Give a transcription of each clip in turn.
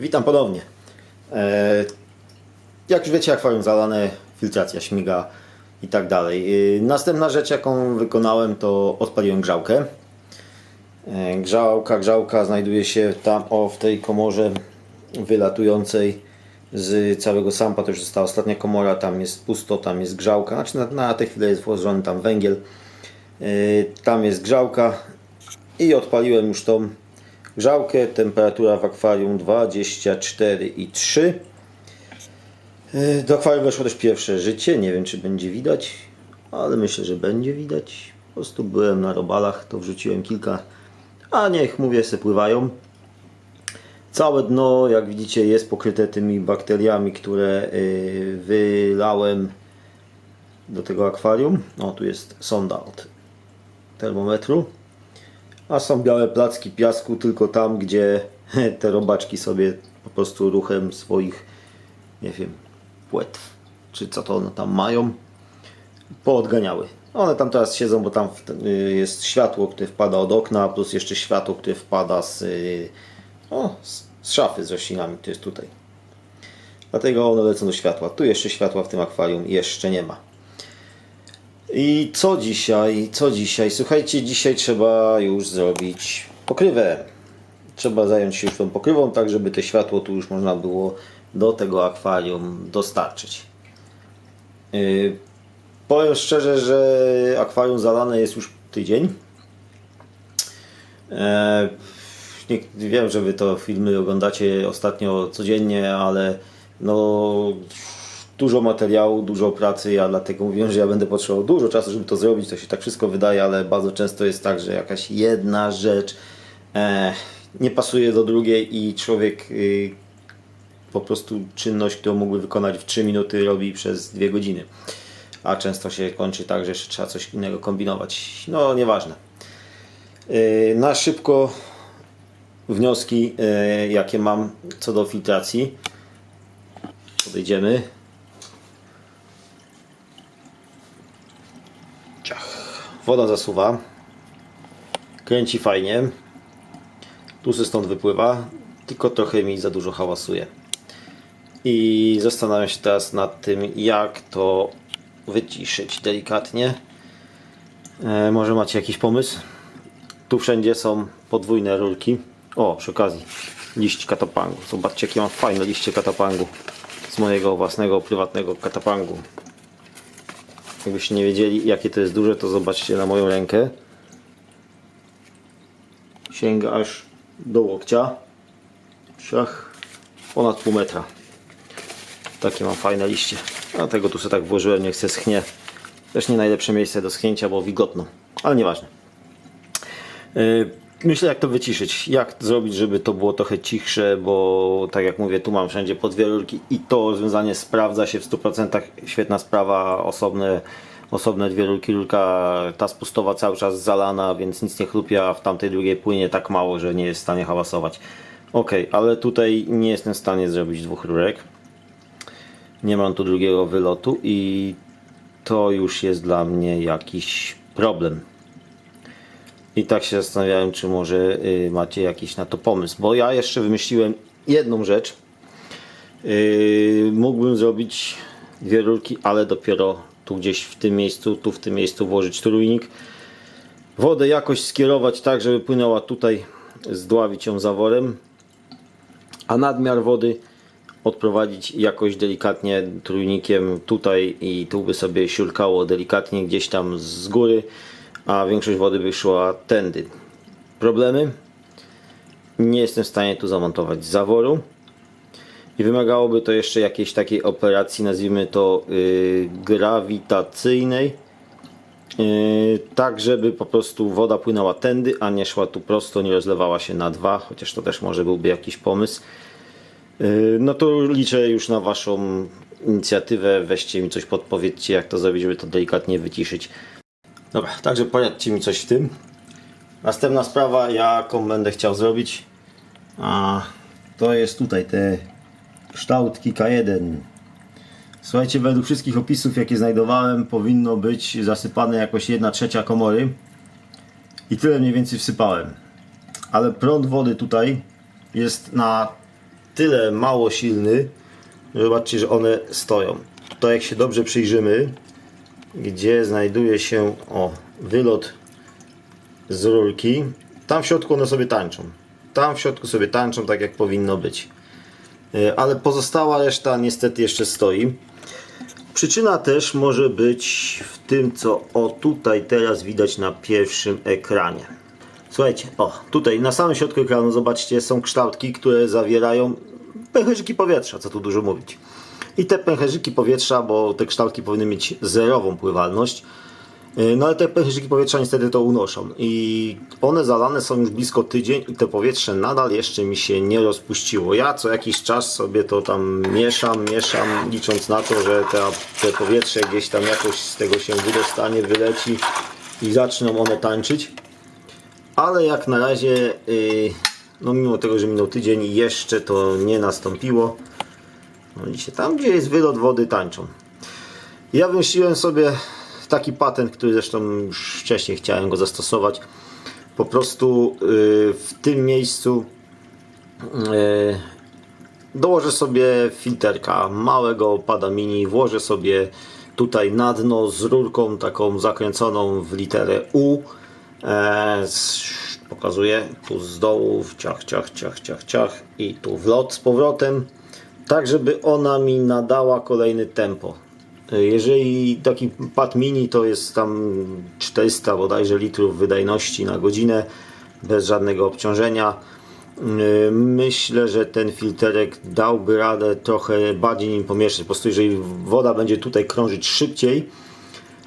Witam ponownie. E, jak już wiecie, akwarium zalane, filtracja śmiga i tak dalej. E, następna rzecz, jaką wykonałem, to odpaliłem grzałkę. E, grzałka, grzałka znajduje się tam, o, w tej komorze wylatującej z całego sampa. To już została ostatnia komora, tam jest pusto, tam jest grzałka. Znaczy na, na tę chwilę jest włożony tam węgiel. Tam jest grzałka i odpaliłem już tą grzałkę. Temperatura w akwarium 24,3. Yy, Do akwarium weszło też pierwsze życie. Nie wiem, czy będzie widać, ale myślę, że będzie widać. Po prostu byłem na robalach, to wrzuciłem kilka, a niech mówię, se pływają. Całe dno, jak widzicie, jest pokryte tymi bakteriami, które yy, wylałem do tego akwarium. O, tu jest sonda od termometru. A są białe placki piasku tylko tam, gdzie te robaczki sobie po prostu ruchem swoich, nie wiem, płetw, czy co to one tam mają, poodganiały. One tam teraz siedzą, bo tam y, jest światło, które wpada od okna, plus jeszcze światło, które wpada z, y, o, z szafy z roślinami, które jest tutaj. Dlatego one lecą do światła. Tu jeszcze światła w tym akwarium jeszcze nie ma. I co dzisiaj? Co dzisiaj? Słuchajcie, dzisiaj trzeba już zrobić pokrywę. Trzeba zająć się już tą pokrywą, tak żeby to światło tu już można było do tego akwarium dostarczyć. Yy, powiem szczerze, że akwarium zalane jest już tydzień. E, nie, wiem, że wy to filmy oglądacie ostatnio codziennie, ale no dużo materiału, dużo pracy. Ja dlatego mówiłem, że ja będę potrzebował dużo czasu, żeby to zrobić. To się tak wszystko wydaje, ale bardzo często jest tak, że jakaś jedna rzecz e, nie pasuje do drugiej i człowiek y, po prostu czynność, którą mógłby wykonać w 3 minuty, robi przez 2 godziny. A często się kończy tak, że jeszcze trzeba coś innego kombinować. No, nieważne. Yy, Na szybko wnioski, yy, jakie mam co do filtracji. Podejdziemy. Ciach. Woda zasuwa. Kręci fajnie. Tu se stąd wypływa, tylko trochę mi za dużo hałasuje. I zastanawiam się teraz nad tym, jak to wyciszyć delikatnie. E, może macie jakiś pomysł? Tu wszędzie są podwójne rurki. O, przy okazji, liść katapangu. Zobaczcie, jakie mam fajne liście katapangu z mojego własnego, prywatnego katapangu. Jakbyście nie wiedzieli, jakie to jest duże, to zobaczcie na moją rękę. Sięga aż do łokcia. Szach ponad pół metra. Takie mam fajne liście. Dlatego tu sobie tak włożyłem, niech se schnie. Też nie najlepsze miejsce do schnięcia, bo wilgotno. Ale nieważne. Yy, Myślę jak to wyciszyć, jak zrobić, żeby to było trochę cichsze, bo tak jak mówię, tu mam wszędzie po dwie rurki i to rozwiązanie sprawdza się w 100%. Świetna sprawa, osobne, osobne dwie rurki, rurka ta spustowa cały czas zalana, więc nic nie chlupie, a w tamtej drugiej płynie tak mało, że nie jest w stanie hałasować. Ok, ale tutaj nie jestem w stanie zrobić dwóch rurek. Nie mam tu drugiego wylotu i to już jest dla mnie jakiś problem. I tak się zastanawiałem, czy może y, macie jakiś na to pomysł. Bo ja jeszcze wymyśliłem jedną rzecz. Yy, mógłbym zrobić dwie rurki, ale dopiero tu gdzieś w tym miejscu, tu w tym miejscu włożyć trójnik. Wodę jakoś skierować tak, żeby płynęła tutaj, zdławić ją zaworem. A nadmiar wody odprowadzić jakoś delikatnie trójnikiem tutaj i tu by sobie siurkało delikatnie gdzieś tam z góry, a większość wody by szła tędy. Problemy? Nie jestem w stanie tu zamontować zaworu i wymagałoby to jeszcze jakiejś takiej operacji, nazwijmy to yy, grawitacyjnej, yy, tak żeby po prostu woda płynęła tędy, a nie szła tu prosto, nie rozlewała się na dwa, chociaż to też może byłby jakiś pomysł. Yy, No to liczę już na Waszą inicjatywę. Weźcie mi coś, podpowiedzcie, jak to zrobić, żeby to delikatnie wyciszyć. Dobra, także poradźcie mi coś w tym. Następna sprawa, jaką będę chciał zrobić, a to jest tutaj te kształtki K1. Słuchajcie, według wszystkich opisów, jakie znajdowałem, powinno być zasypane jakoś 1 trzecia komory. I tyle mniej więcej wsypałem. Ale prąd wody tutaj jest na tyle mało silny, że zobaczcie, że one stoją. To jak się dobrze przyjrzymy, gdzie znajduje się o, wylot z rurki, tam w środku one sobie tańczą. Tam w środku sobie tańczą tak jak powinno być. E, Ale pozostała reszta niestety jeszcze stoi. Przyczyna też może być w tym, co o tutaj teraz widać na pierwszym ekranie. Słuchajcie, o tutaj na samym środku ekranu zobaczcie są kształtki, które zawierają pęcherzyki powietrza, co tu dużo mówić. I te pęcherzyki powietrza, bo te kształtki powinny mieć zerową pływalność, yy, no ale te pęcherzyki powietrza niestety to unoszą i one zalane są już blisko tydzień i to powietrze nadal jeszcze mi się nie rozpuściło. Ja co jakiś czas sobie to tam mieszam, mieszam, licząc na to, że te, te powietrze gdzieś tam jakoś z tego się wydostanie, wyleci i zaczną one tańczyć. Ale jak na razie, yy, no mimo tego, że minął tydzień, jeszcze to nie nastąpiło. No i się tam, gdzie jest wylot wody, tańczą. Ja wymyśliłem sobie taki patent, który zresztą już wcześniej chciałem go zastosować. Po prostu yy, w tym miejscu yy, dołożę sobie filterka małego pada mini, włożę sobie tutaj na dno z rurką taką zakręconą w literę U. E, pokazuję tu z dołu, ciach, ciach, ciach, ciach, ciach i tu wlot z powrotem, tak żeby ona mi nadała kolejny tempo. E, Jeżeli taki pad mini to jest tam 400 bodajże litrów wydajności na godzinę, bez żadnego obciążenia, Yy, Myślę, że ten filterek dałby radę trochę bardziej nim pomieszać. Po prostu jeżeli woda będzie tutaj krążyć szybciej,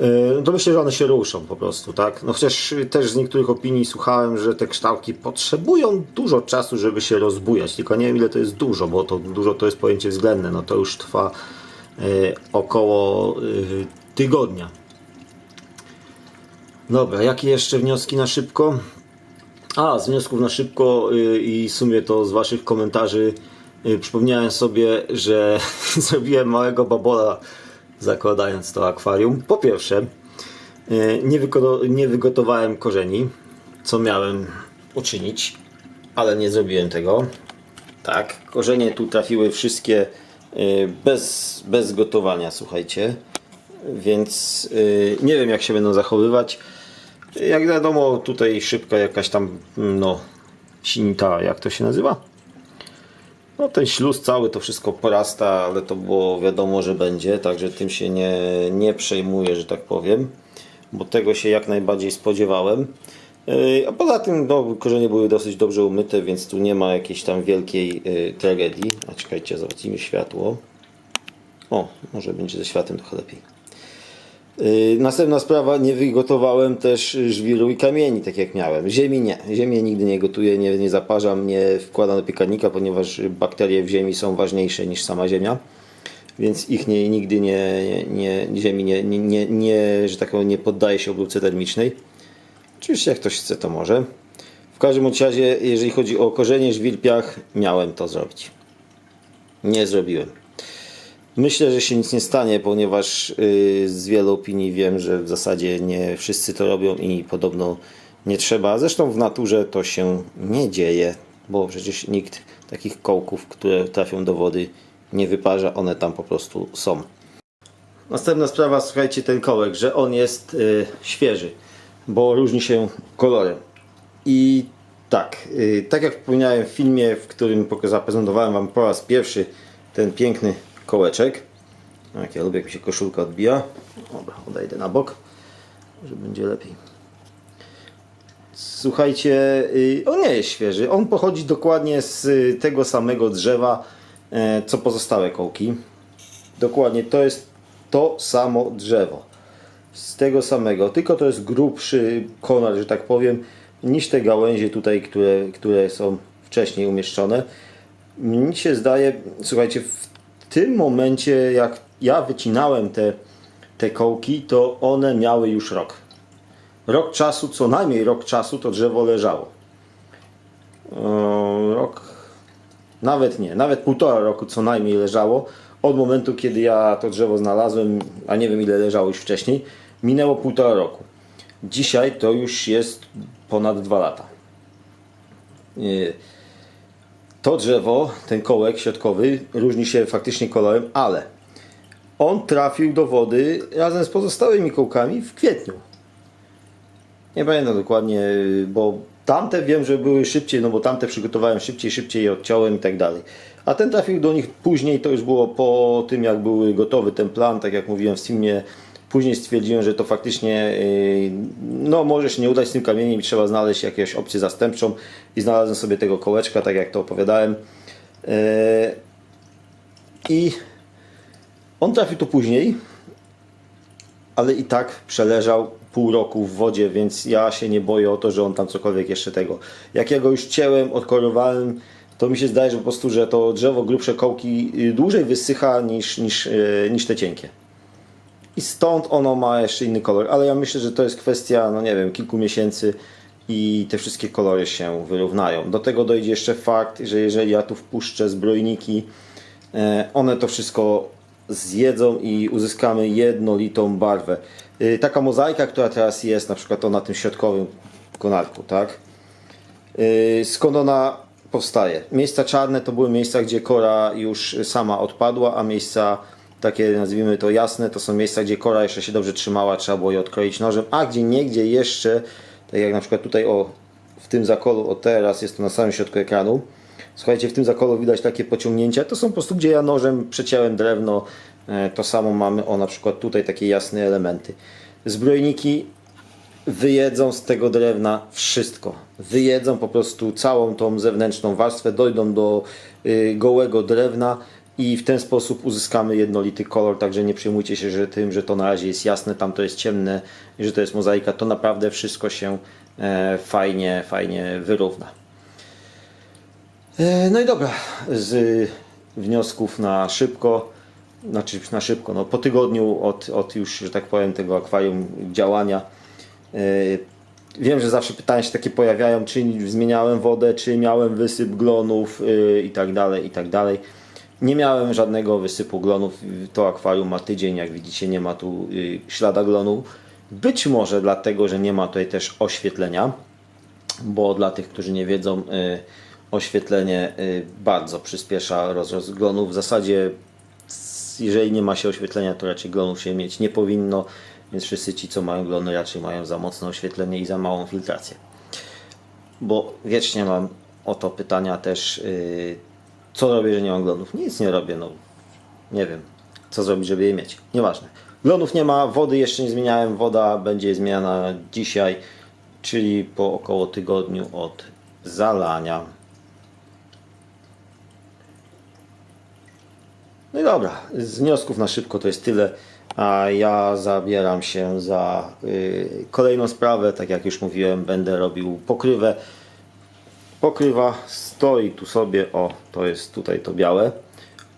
yy, to myślę, że one się ruszą po prostu, tak? No chociaż też z niektórych opinii słuchałem, że te kształtki potrzebują dużo czasu, żeby się rozbujać. Tylko nie wiem ile to jest dużo, bo to dużo to jest pojęcie względne. No to już trwa yy, około yy, tygodnia. Dobra, jakie jeszcze wnioski na szybko? A, z wniosków na szybko y, i w sumie to z Waszych komentarzy y, przypomniałem sobie, że zrobiłem małego babola zakładając to akwarium. Po pierwsze, y, nie, nie wygotowałem korzeni, co miałem uczynić, ale nie zrobiłem tego. Tak, korzenie tu trafiły wszystkie y, bez, bez gotowania, słuchajcie. Więc y, nie wiem jak się będą zachowywać. Jak wiadomo, tutaj szybka jakaś tam, no, sinita, jak to się nazywa? No ten śluz cały to wszystko porasta, ale to było wiadomo, że będzie, także tym się nie, nie przejmuję, że tak powiem, bo tego się jak najbardziej spodziewałem. Yy, A poza tym no, korzenie były dosyć dobrze umyte, więc tu nie ma jakiejś tam wielkiej yy, tragedii. A czekajcie, zobaczymy światło. O, może będzie ze światłem trochę lepiej. Yy, Następna sprawa, nie wygotowałem też żwiru i kamieni, tak jak miałem. Ziemi nie. Ziemię nigdy nie gotuję, nie, nie zaparzam, nie wkładam do piekarnika, ponieważ bakterie w ziemi są ważniejsze niż sama ziemia. Więc ich nie, nigdy nie, nie, nie ziemi nie, nie, nie, nie, że tak powiem, nie poddaje się obróbce termicznej. Oczywiście jak ktoś chce, to może. W każdym razie, jeżeli chodzi o korzenie, żwir, piach, miałem to zrobić. Nie zrobiłem. Myślę, że się nic nie stanie, ponieważ yy, z wielu opinii wiem, że w zasadzie nie wszyscy to robią i podobno nie trzeba. Zresztą w naturze to się nie dzieje, bo przecież nikt takich kołków, które trafią do wody, nie wyparza, one tam po prostu są. Następna sprawa, słuchajcie, ten kołek, że on jest y, świeży, bo różni się kolorem. I tak, y, tak jak wspomniałem w filmie, w którym poka- zaprezentowałem Wam po raz pierwszy ten piękny kołeczek. Jak ja lubię, jak mi się koszulka odbija. Dobra, odejdę na bok, że będzie lepiej. Słuchajcie, y, on nie jest świeży. On pochodzi dokładnie z y, tego samego drzewa, e, co pozostałe kołki. Dokładnie to jest to samo drzewo. Z tego samego, tylko to jest grubszy konar, że tak powiem, niż te gałęzie tutaj, które, które są wcześniej umieszczone. Mnie się zdaje, słuchajcie, w tym momencie, jak ja wycinałem te, te kołki, to one miały już rok. Rok czasu, co najmniej rok czasu to drzewo leżało. Eee, Rok, nawet nie, nawet półtora roku co najmniej leżało. Od momentu, kiedy ja to drzewo znalazłem, a nie wiem ile leżało już wcześniej, minęło półtora roku. Dzisiaj to już jest ponad dwa lata. To drzewo, ten kołek środkowy, różni się faktycznie kolorem, ale on trafił do wody razem z pozostałymi kołkami w kwietniu. Nie pamiętam dokładnie, bo tamte wiem, że były szybciej, no bo tamte przygotowałem szybciej, szybciej je odciąłem i tak dalej. A ten trafił do nich później, to już było po tym, jak był gotowy ten plan, tak jak mówiłem w filmie. Później stwierdziłem, że to faktycznie, yy, no może się nie udać z tym kamieniem i trzeba znaleźć jakąś opcję zastępczą i znalazłem sobie tego kołeczka, tak jak to opowiadałem. Yy, I on trafił tu później, ale i tak przeleżał pół roku w wodzie, więc ja się nie boję o to, że on tam cokolwiek jeszcze tego. Jak ja go już cięłem, odkorowałem, to mi się zdaje, że po prostu, że to drzewo grubsze kołki y, dłużej wysycha niż, niż, y, niż te cienkie. I stąd ono ma jeszcze inny kolor, ale ja myślę, że to jest kwestia, no nie wiem, kilku miesięcy i te wszystkie kolory się wyrównają. Do tego dojdzie jeszcze fakt, że jeżeli ja tu wpuszczę zbrojniki, e, one to wszystko zjedzą i uzyskamy jednolitą barwę. Y, Taka mozaika, która teraz jest, na przykład to na tym środkowym konarku, tak? Y, Skąd ona powstaje? Miejsca czarne to były miejsca, gdzie kora już sama odpadła, a miejsca takie nazwijmy to jasne, to są miejsca, gdzie kora jeszcze się dobrze trzymała, trzeba było je odkroić nożem, a gdzie niegdzie jeszcze, tak jak na przykład tutaj o w tym zakolu, o teraz jest to na samym środku ekranu. Słuchajcie, w tym zakolu widać takie pociągnięcia. To są po prostu, gdzie ja nożem przeciąłem drewno. E, To samo mamy o na przykład tutaj takie jasne elementy. Zbrojniki wyjedzą z tego drewna wszystko. Wyjedzą po prostu całą tą zewnętrzną warstwę, dojdą do y, gołego drewna i w ten sposób uzyskamy jednolity kolor, także nie przejmujcie się że tym, że to na razie jest jasne, tam to jest ciemne i że to jest mozaika, to naprawdę wszystko się e, fajnie, fajnie wyrówna. E, No i dobra, z wniosków na szybko, znaczy na szybko, no po tygodniu od, od już, że tak powiem, tego akwarium działania. e, Wiem, że zawsze pytania się takie pojawiają, czy zmieniałem wodę, czy miałem wysyp glonów i tak dalej, i tak dalej. Nie miałem żadnego wysypu glonów. To akwarium ma tydzień, jak widzicie, nie ma tu y, ślada glonu. Być może dlatego, że nie ma tutaj też oświetlenia bo dla tych, którzy nie wiedzą, y, oświetlenie y, bardzo przyspiesza rozrost glonów. W zasadzie, jeżeli nie ma się oświetlenia, to raczej glonów się mieć nie powinno, więc wszyscy ci, co mają glony, raczej mają za mocne oświetlenie i za małą filtrację. Bo wiecznie mam o to pytania też, co robię, że nie mam glonów? Nic nie robię, no nie wiem, co zrobić, żeby je mieć. Nieważne. Glonów nie ma, wody jeszcze nie zmieniałem. Woda będzie zmieniana dzisiaj, czyli po około tygodniu od zalania. No i dobra, z wniosków na szybko to jest tyle. A ja zabieram się za y, kolejną sprawę. Tak jak już mówiłem, będę robił pokrywę. Pokrywa stoi tu sobie, o, to jest tutaj to białe.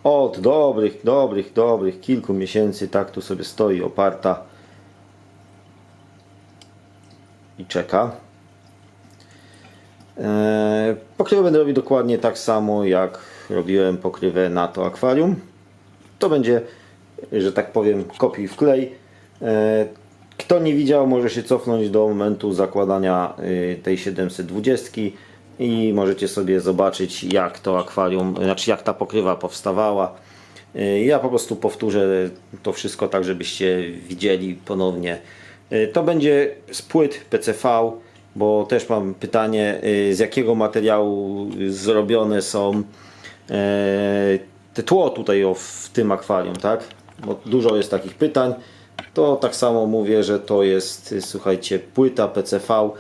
Od dobrych, dobrych, dobrych kilku miesięcy tak tu sobie stoi oparta i czeka. Eee, Pokrywę będę robił dokładnie tak samo jak robiłem pokrywę na to akwarium. To będzie, że tak powiem, kopiuj w klej. Eee, Kto nie widział, może się cofnąć do momentu zakładania y, tej 720 i możecie sobie zobaczyć jak to akwarium, znaczy jak ta pokrywa powstawała. Y, Ja po prostu powtórzę to wszystko tak, żebyście widzieli ponownie. Y, To będzie z płyt PCV, bo też mam pytanie, y, z jakiego materiału zrobione są te tło tutaj w tym akwarium, tak? Bo dużo jest takich pytań. To tak samo mówię, że to jest, słuchajcie, płyta PCV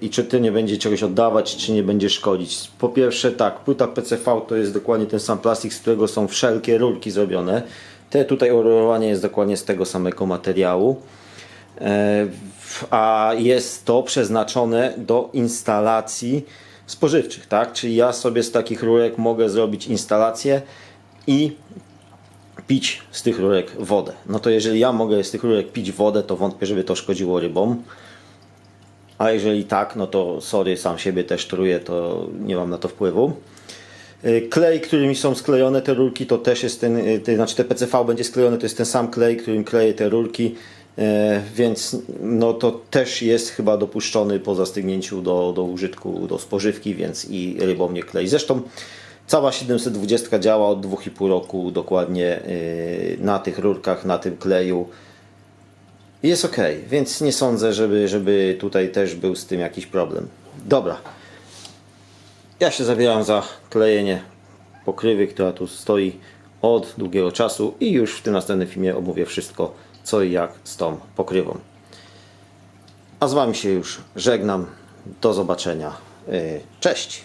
i czy ty nie będzie czegoś oddawać, czy nie będzie szkodzić. Po pierwsze tak, płyta PCV to jest dokładnie ten sam plastik, z którego są wszelkie rurki zrobione. Te tutaj orurowanie jest dokładnie z tego samego materiału. W- A jest to przeznaczone do instalacji spożywczych, tak? Czyli ja sobie z takich rurek mogę zrobić instalację i pić z tych rurek wodę. No to jeżeli ja mogę z tych rurek pić wodę, to wątpię, żeby to szkodziło rybom. A jeżeli tak, no to sorry, sam siebie też truję, to nie mam na to wpływu. Y, Klej, którymi są sklejone te rurki, to też jest ten, y, znaczy te PCV będzie sklejony, to jest ten sam klej, którym kleję te rurki. E, Więc no to też jest chyba dopuszczony po zastygnięciu do, do użytku, do spożywki, więc i rybom nie klei. Zresztą cała 720 działa od 2,5 roku dokładnie na tych rurkach, na tym kleju. Jest ok, więc nie sądzę, żeby, żeby tutaj też był z tym jakiś problem. Dobra. Ja się zabieram za klejenie pokrywy, która tu stoi od długiego czasu i już w tym następnym filmie omówię wszystko, co i jak z tą pokrywą. A z Wami się już żegnam. Do zobaczenia. Yy, Cześć!